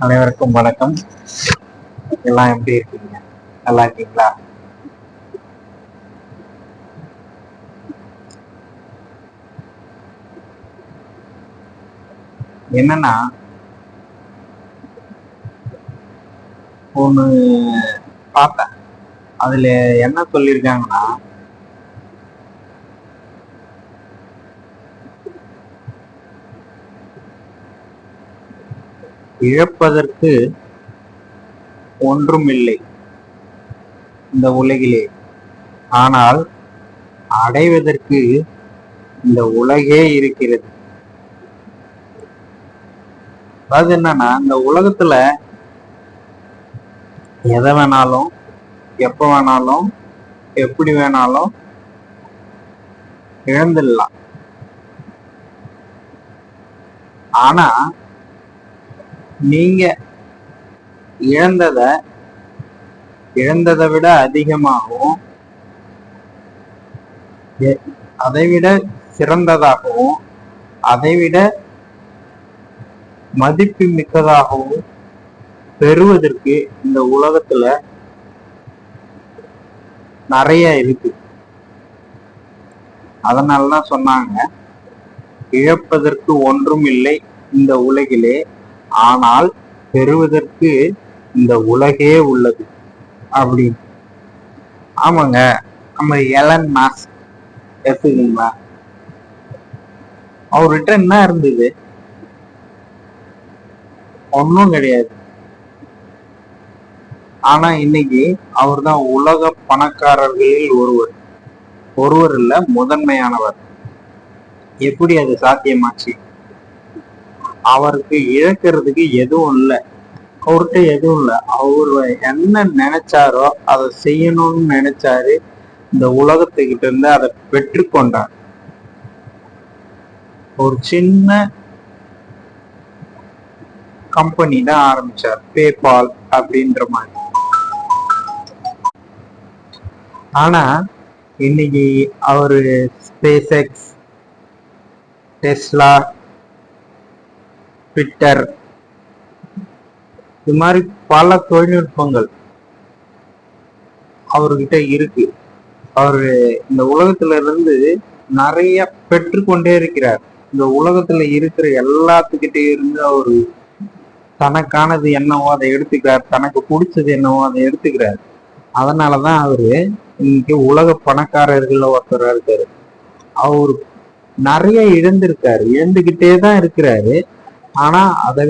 அனைவருக்கும் வணக்கம். எல்லாம் எப்படி இருக்கீங்க? நல்லா இருக்கீங்களா? என்னன்னா ஒன்று பார்த்தேன். அதுல என்ன சொல்லியிருக்காங்கன்னா இழப்பதற்கு ஒன்றுமில்லை இந்த உலகிலே. ஆனால் அடைவதற்கு இந்த உலகே இருக்கிறது. அதாவது என்னன்னா இந்த உலகத்துல எதை வேணாலும் எப்ப வேணாலும் எப்படி வேணாலும் இழந்துடலாம். ஆனா நீங்க இழந்தத இழந்ததை விட அதிகமாகவும் அதை விட சிறந்ததாகவும் அதை விட மதிப்பு மிக்கதாகவும் பெறுவதற்கு இந்த உலகத்துல நிறைய இருக்கு. அதனாலதான் சொன்னாங்க இழப்பதற்கு ஒன்றும் இல்லை இந்த உலகிலே. ஆனால் பெறுவதற்கு இந்த உலகே உள்ளது அப்படின்னு. ஆமாங்க நம்ம எலன் மாஸ்க் எடுத்துக்கீங்களா அவர்கிட்ட என்ன இருந்தது? ஒன்றும் கிடையாது. ஆனா இன்னைக்கு அவர்தான் உலக பணக்காரர்களில் ஒருவர். ஒருவர் இல்ல முதன்மையானவர். எப்படி அது சாத்தியமாச்சு? அவருக்கு இழக்கிறதுக்கு எதுவும் இல்லை. அவர்கிட்ட எதுவும் இல்லை. அவர் என்ன நினைச்சாரோ அதை செய்யணும்னு நினைச்சாரு. இந்த உலகத்துக்கிட்ட இருந்து அதை பெற்றுக்கொண்டார் ஒரு சின்ன கம்பெனி தான் ஆரம்பிச்சார். பேபால் அப்படின்ற மாதிரி. ஆனா இன்னைக்கு அவரு ஸ்பேஸ் எக்ஸ் டெஸ்லா ட்விட்டர் இது மாதிரி பல தொழில்நுட்பங்கள் அவர்கிட்ட இருக்கு. அவரு இந்த உலகத்துல இருந்து நிறைய பெற்றுக்கொண்டே இருக்கிறார். இந்த உலகத்துல இருக்கிற எல்லாத்துக்கிட்டே இருந்து அவரு தனக்கானது என்னவோ அதை எடுத்துக்கிறார். தனக்கு பிடிச்சது என்னவோ அதை எடுத்துக்கிறார். அதனாலதான் அவரு இன்னைக்கு உலக பணக்காரர்கள் ஒருத்தரா இருக்காரு. அவரு நிறைய இழந்திருக்காரு. இழந்துகிட்டே தான் இருக்கிறாரு. ஆனா அதை